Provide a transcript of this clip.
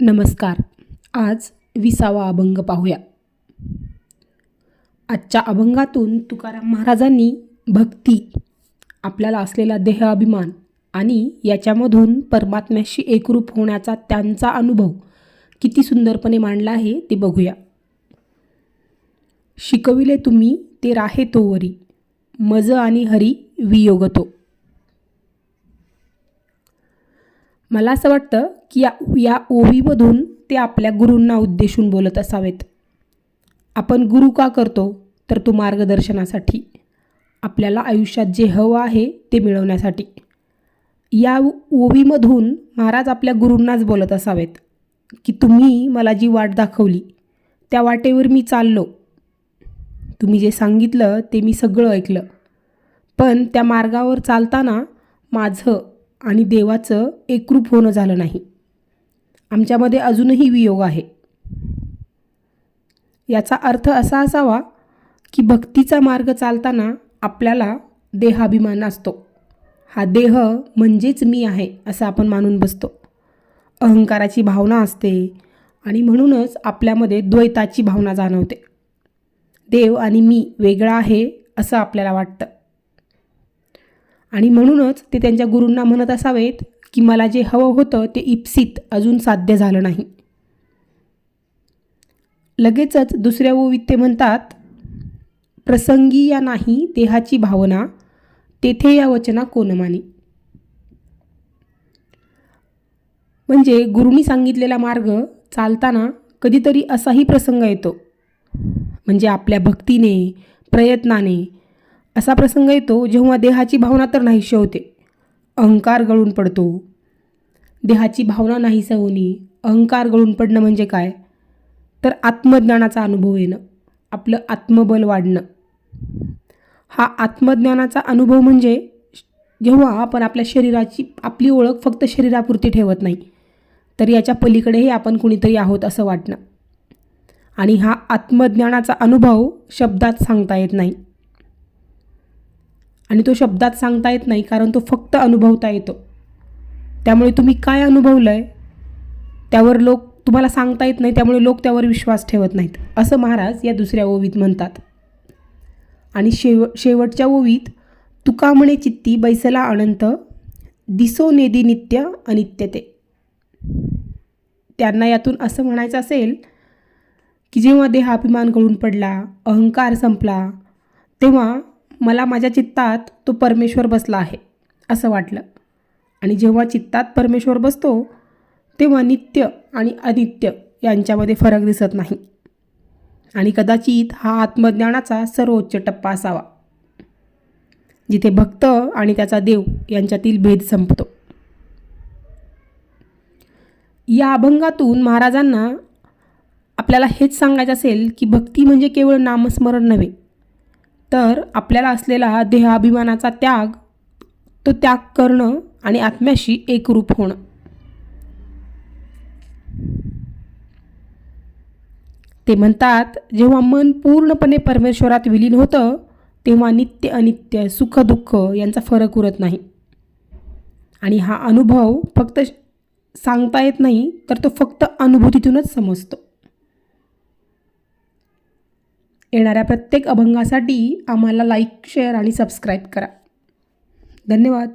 नमस्कार. आज विसावा अभंग पाहूया. आजच्या अभंगातून तुकाराम महाराजांनी भक्ती आपल्याला असलेला देह अभिमान आणि याच्यामधून परमात्म्याशी एकरूप होण्याचा त्यांचा अनुभव किती सुंदरपणे मांडला आहे ते बघूया. शिकविले तुम्ही ते राहे तोवरी मज आणि हरी वियोगतो. मला असं वाटतं की या या ओवीमधून ते आपल्या गुरूंना उद्देशून बोलत असावेत. आपण गुरु का करतो तर तो मार्गदर्शनासाठी आपल्याला आयुष्यात जे हवं आहे ते मिळवण्यासाठी. या ओवीमधून महाराज आपल्या गुरूंनाच बोलत असावेत की तुम्ही मला जी वाट दाखवली त्या वाटेवर मी चाललो. तुम्ही जे सांगितलं ते मी सगळं ऐकलं. पण त्या मार्गावर चालताना माझं आणि देवाचं एकरूप होणं झालं नाही. आमच्यामध्ये अजूनही वियोग आहे. याचा अर्थ असा असावा की भक्तीचा मार्ग चालताना आपल्याला देहाभिमान असतो. हा देह म्हणजेच मी आहे असं आपण मानून बसतो. अहंकाराची भावना असते आणि म्हणूनच आपल्यामध्ये द्वैताची भावना जाणवते. देव आणि मी वेगळा आहे असं आपल्याला वाटतं. आणि म्हणूनच ते त्यांच्या गुरूंना म्हणत असावेत की मला जे हवं होतं ते इप्सित अजून साध्य झालं नाही. लगेचच दुसऱ्या ओवीत ते म्हणतात प्रसंगी या नाही देहाची भावना तेथे या वचना कोणामानी. म्हणजे गुरुनी सांगितलेला मार्ग चालताना कधीतरी असाही प्रसंग येतो. म्हणजे आपल्या भक्तीने प्रयत्नाने असा प्रसंग येतो जेव्हा देहाची भावना तर नाहीशी होते. अहंकार गळून पडतो. देहाची भावना नाहीसा होणे अहंकार गळून पडणं म्हणजे काय? तर आत्मज्ञानाचा अनुभव येणं आपलं आत्मबल वाढणं. हा आत्मज्ञानाचा अनुभव म्हणजे जेव्हा आपण आपल्या शरीराची आपली ओळख फक्त शरीरापुरती ठेवत नाही तर याच्या पलीकडेही आपण कुणीतरी आहोत असं वाटणं. आणि हा आत्मज्ञानाचा अनुभव शब्दात सांगता येत नाही. आणि तो शब्दात सांगता येत नाही कारण तो फक्त अनुभवता येतो. त्यामुळे तुम्ही काय अनुभवलं आहे त्यावर लोक तुम्हाला सांगता येत नाही त्यामुळे लोक त्यावर विश्वास ठेवत नाहीत. असं महाराज या दुसऱ्या ओवीत म्हणतात. आणि शेव शेवटच्या ओवीत तुका म्हणे चित्ती बैसला अनंत दिसो नेदी नित्य अनित्य ते त्यांना यातून असं म्हणायचं असेल की जेव्हा देहाभिमान गळून पडला अहंकार संपला तेव्हा मला माझ्या चित्तात तो परमेश्वर बसला आहे असं वाटलं. आणि जेव्हा चित्तात परमेश्वर बसतो तेव्हा नित्य आणि अनित्य यांच्यामध्ये फरक दिसत नाही. आणि कदाचित हा आत्मज्ञानाचा सर्वोच्च टप्पा असावा जिथे भक्त आणि त्याचा देव यांच्यातील भेद संपतो. या अभंगातून महाराजांना आपल्याला हेच सांगायचं असेल की भक्ती म्हणजे केवळ नामस्मरण नव्हे तर आपल्याला असलेला देहाभिमानाचा त्याग तो त्याग करणं आणि आत्म्याशी एकरूप होणं. ते म्हणतात जेव्हा मन पूर्णपणे परमेश्वरात विलीन होतं तेव्हा नित्य अनित्य सुख दुःख यांचा फरक उरत नाही. आणि हा अनुभव फक्त सांगता येत नाही तर तो फक्त अनुभूतीतूनच समजतो. येणाऱ्या प्रत्येक अभंगासाठी आम्हाला लाईक शेअर आणि सबस्क्राईब करा. धन्यवाद.